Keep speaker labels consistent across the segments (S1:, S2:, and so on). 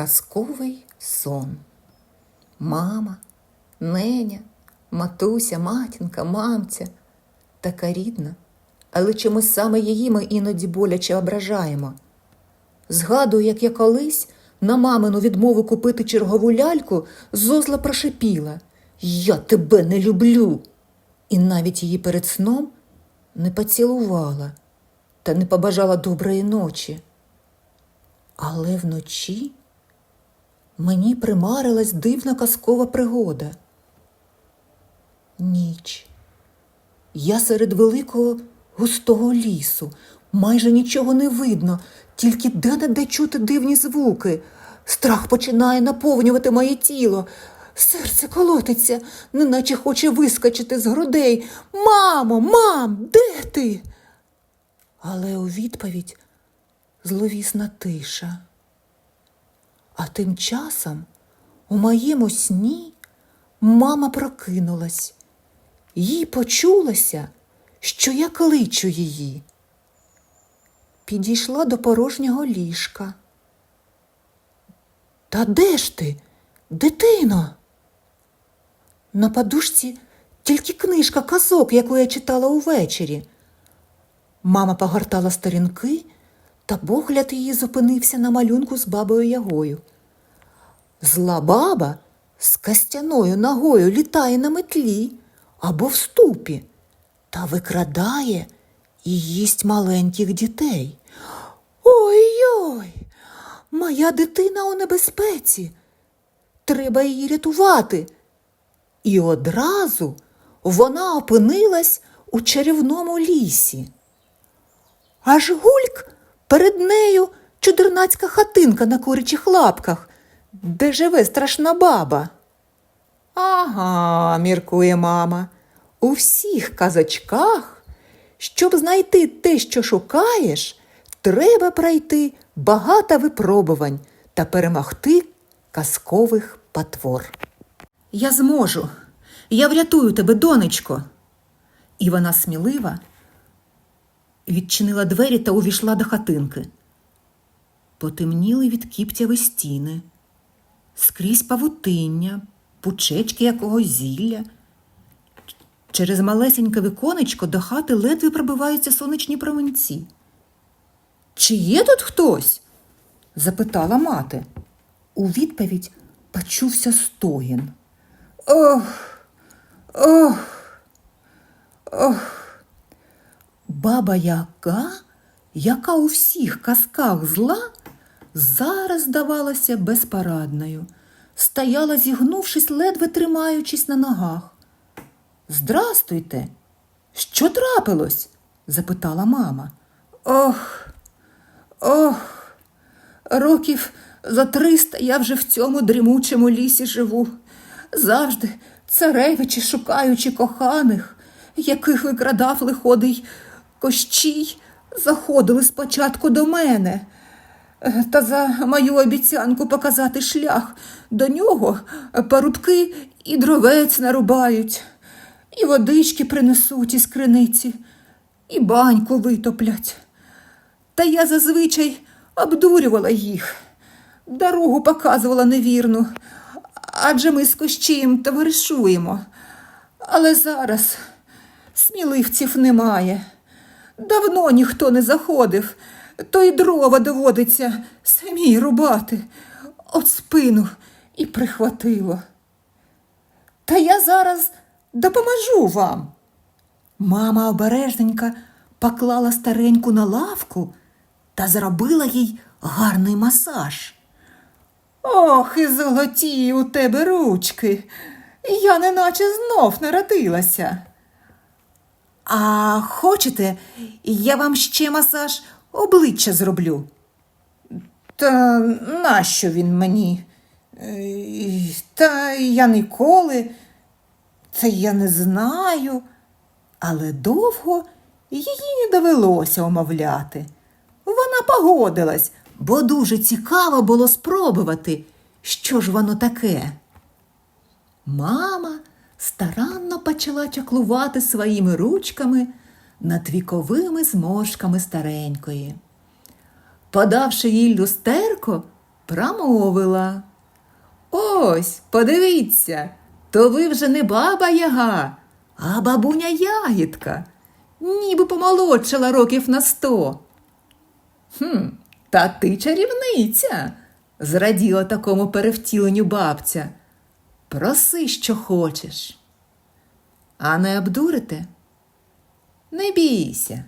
S1: Казковий сон. Мама, неня, матуся, матінка, мамця. Така рідна, але чомусь саме її ми іноді боляче ображаємо. Згадую, як я колись на мамину відмову купити чергову ляльку зозла прошипіла Я тебе не люблю. І навіть її перед сном не поцілувала та не побажала доброї ночі. Але вночі мені примарилась дивна казкова пригода. Ніч. Я серед великого густого лісу, майже нічого не видно, тільки де-не-де чути дивні звуки. Страх починає наповнювати моє тіло. Серце колотиться, неначе хоче вискочити з грудей. Мамо, мам, де ти? Але у відповідь зловісна тиша. А тим часом у моєму сні мама прокинулась. Їй почулося, що я кличу її. Підійшла до порожнього ліжка. Та де ж ти, дитино? На подушці тільки книжка казок, яку я читала увечері. Мама погортала сторінки, та погляд її зупинився на малюнку з бабою Ягою. Зла баба з костяною ногою літає на метлі або в ступі та викрадає і їсть маленьких дітей. Ой-ой, моя дитина у небезпеці. Треба її рятувати. І одразу вона опинилась у чарівному лісі. Аж гульк перед нею чудернацька хатинка на курячих лапках, де живе страшна баба. Ага, міркує мама, у всіх казочках, щоб знайти те, що шукаєш, треба пройти багато випробувань та перемогти казкових потвор. Я зможу, я врятую тебе, донечко. І вона смілива відчинила двері та увійшла до хатинки. Потемніли від кіптяви стіни, скрізь павутиння, пучечки якогось зілля. Через малесеньке віконечко до хати ледве пробиваються сонячні променці. Чи є тут хтось? запитала мати. У відповідь почувся стогін. Ох, ох, ох. Баба Яга, яка у всіх казках зла, зараз здавалася безпарадною, стояла, зігнувшись, ледве тримаючись на ногах. Здрастуйте, що трапилось? запитала мама. Ох, ох, років за триста я вже в цьому дрімучому лісі живу. Завжди царевичі, шукаючи коханих, яких викрадав лиходий кощій, заходили спочатку до мене. Е, Та за мою обіцянку показати шлях до нього парубки і дровець нарубають, і водички принесуть із криниці, і баньку витоплять. Та я зазвичай обдурювала їх, дорогу показувала невірну, адже ми з Кощієм товаришуємо. Але зараз сміливців немає. Давно ніхто не заходив, то й дрова доводиться самій рубати. От спину і прихватило. Та я зараз допоможу вам. Мама обережненько поклала стареньку на лавку та зробила їй гарний масаж. Ох, і золоті у тебе ручки. Я неначе знов народилася. А хочете, я вам ще масаж обличчя зроблю? Та нащо він мені? Та я ніколи, та я не знаю. Але довго її не довелося омовляти. Вона погодилась, бо дуже цікаво було спробувати, що ж воно таке. Мама старанно почала чаклувати своїми ручками над віковими зморшками старенької. Подавши їй люстерко, промовила. Ось, подивіться, то ви вже не баба яга, а бабуня ягідка, ніби помолодшала років на сто. Хм, та ти чарівниця, зраділа такому перевтіленню бабця. Проси, що хочеш. А не обдурите? Не бійся,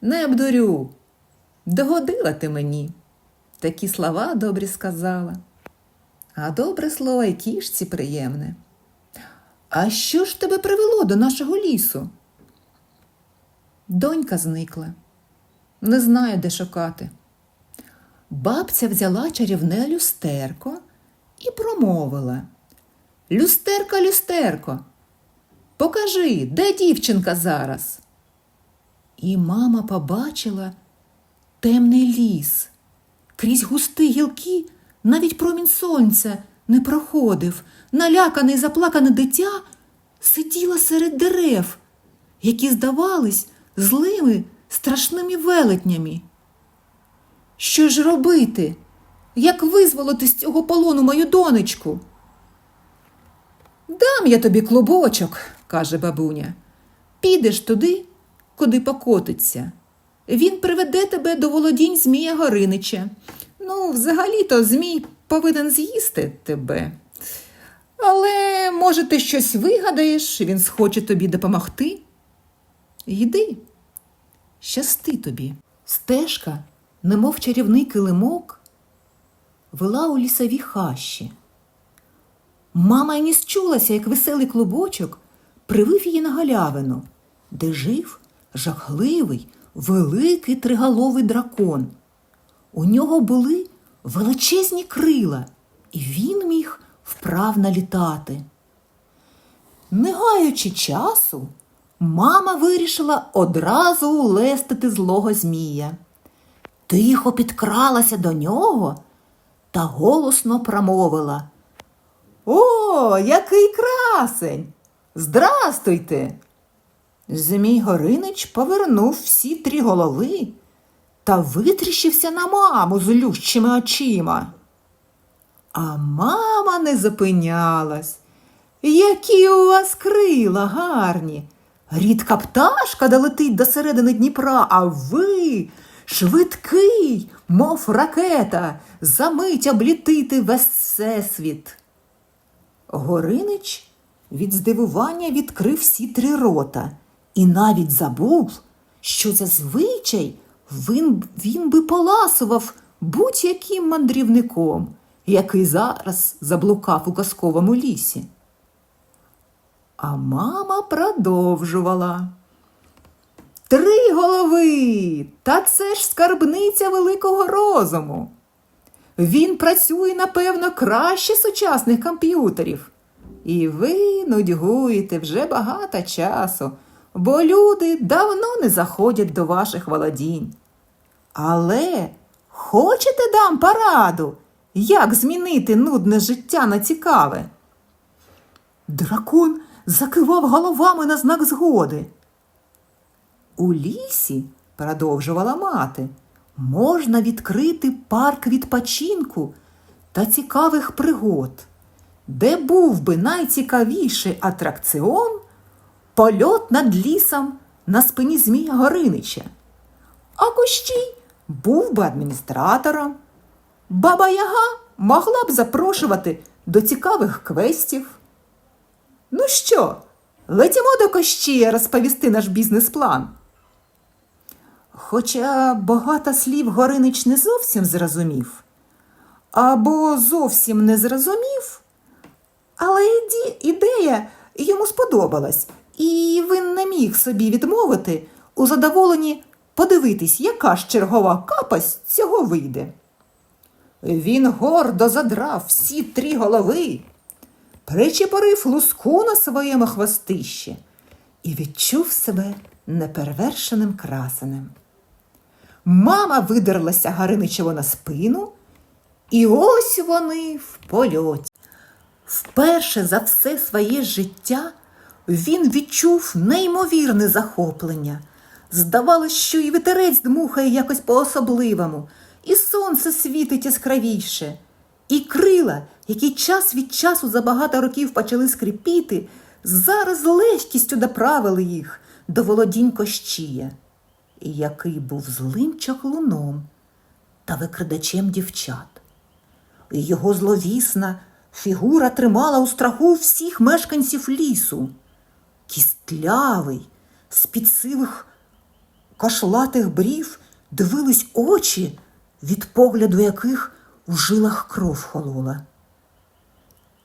S1: не обдурю. Догодила ти мені. Такі слова добрі сказала. А добре слово й кішці приємне. А що ж тебе привело до нашого лісу? Донька зникла. Не знаю, де шукати. Бабця взяла чарівне люстерко і промовила. Люстерко, люстерко, покажи, де дівчинка зараз. І мама побачила темний ліс. Крізь густі гілки навіть промінь сонця не проходив. Налякане і заплакане дитя сиділо серед дерев, які здавались злими страшними велетнями. Що ж робити? Як визволити з цього полону мою донечку? Дам я тобі клубочок, каже бабуня. Підеш туди, куди покотиться. Він приведе тебе до володінь Змія Горинича. Ну, взагалі-то Змій повинен з'їсти тебе. Але, може, ти щось вигадаєш, він схоче тобі допомогти. Йди, щасти тобі. Стежка, немов чарівний килимок, вела у лісові хащі. Мама й не счулася, як веселий клубочок привив її на галявину, де жив жахливий, великий триголовий дракон. У нього були величезні крила, і він міг вправно літати. Не гаючи часу, мама вирішила одразу улестити злого змія. Тихо підкралася до нього та голосно промовила. О, який красень! Здрастуйте! Змій Горинич повернув всі три голови та витріщився на маму з лющими очима. А мама не зупинялась. Які у вас крила гарні! Рідка пташка долетить до середини Дніпра, а ви швидкий, мов ракета, замить облітити весь всесвіт. Горинич від здивування відкрив всі три рота і навіть забув, що зазвичай він, він би поласував будь-яким мандрівником, який зараз заблукав у казковому лісі. А мама продовжувала. Три голови, та це ж скарбниця великого розуму. Він працює, напевно, краще сучасних комп'ютерів. І ви нудьгуєте вже багато часу, бо люди давно не заходять до ваших володінь. Але хочете дам пораду, як змінити нудне життя на цікаве? Дракон закивав головами на знак згоди. У лісі, продовжувала мати, можна відкрити парк відпочинку та цікавих пригод, де був би найцікавіший атракціон польот над лісом на спині Змія Горинича. А Кощій був би адміністратором. Баба Яга могла б запрошувати до цікавих квестів. Ну що, летімо до Кощія розповісти наш бізнес-план. Хоча багато слів Горинич не зовсім зрозумів, або зовсім не зрозумів, але ідея йому сподобалась, і він не міг собі відмовити у задоволенні подивитись, яка ж чергова капась цього вийде. Він гордо задрав всі три голови, причепорив луску на своєму хвостищі і відчув себе неперевершеним красенем. Мама видерлася Гариничево на спину, і ось вони в польоті. Вперше за все своє життя він відчув неймовірне захоплення. Здавалось, що і вітерець дмухає якось по-особливому, і сонце світить яскравіше, і крила, які час від часу за багато років почали скрипіти, зараз легкістю доправили їх до володінь Кощія, який був злим чаклуном та викрадачем дівчат. Його зловісна фігура тримала у страху всіх мешканців лісу. Кістлявий, з-під сивих кашлатих брів дивились очі, від погляду яких у жилах кров холола.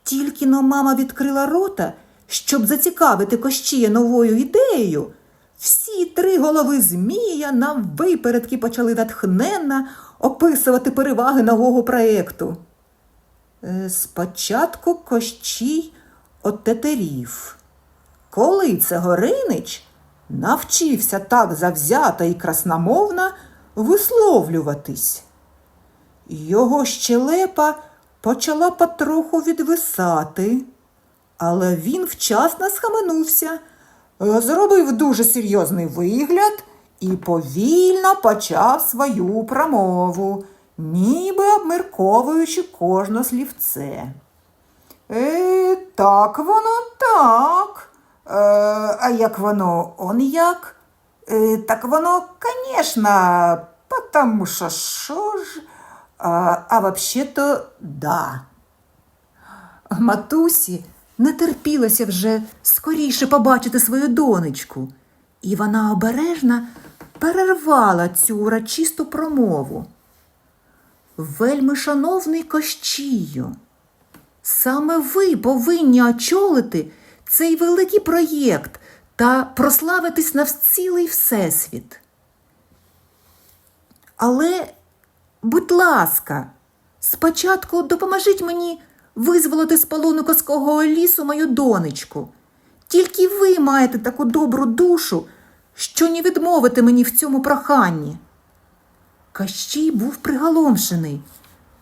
S1: Тільки но мама відкрила рота, щоб зацікавити Кощія новою ідеєю, всі три голови Змія на випередки почали натхненно описувати переваги нового проєкту. Е, Спочатку Кощій отетерів. Коли це Горинич навчився так завзято і красномовно висловлюватись. Його щелепа почала потроху відвисати, але він вчасно схаменувся, зробив дуже серйозний вигляд і повільно почав свою промову, ніби обмірковуючи кожне слівце. Е, так воно так. Е, а як воно он як? Е, так воно, конечно, потому що що ж? А, а вообще-то да. Матусі не терпілося вже скоріше побачити свою донечку, і вона обережно перервала цю урочисту промову. Вельми шановний Кощію, саме ви повинні очолити цей великий проєкт та прославитись на цілий всесвіт. Але, будь ласка, спочатку допоможіть мені визволити з полону казкового лісу мою донечку. Тільки ви маєте таку добру душу, що не відмовите мені в цьому проханні. Кащій був приголомшений.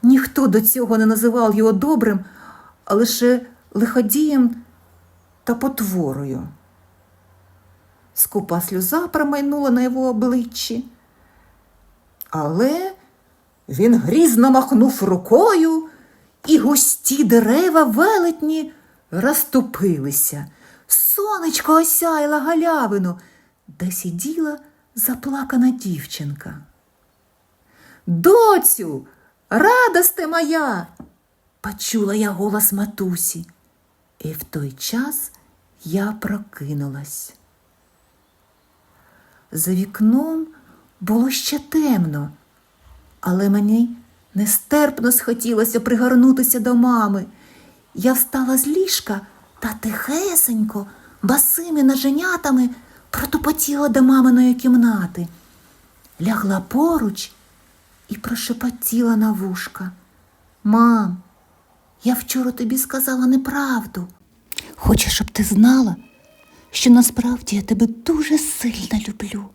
S1: Ніхто до цього не називав його добрим, а лише лиходієм та потворою. Скупа сльоза промайнула на його обличчі. Але він грізно махнув рукою, і густі дерева велетні розступилися. Сонечко осяяла галявину, де сиділа заплакана дівчинка. Доцю, радосте моя, почула я голос матусі, і в той час я прокинулась. За вікном було ще темно, але мені нестерпно схотілося пригорнутися до мами. Я встала з ліжка та тихесенько, басими ноженятами протупотіла до маминої кімнати, лягла поруч і прошепотіла на вушка. Мам, я вчора тобі сказала неправду. Хочу, щоб ти знала, що насправді я тебе дуже сильно люблю.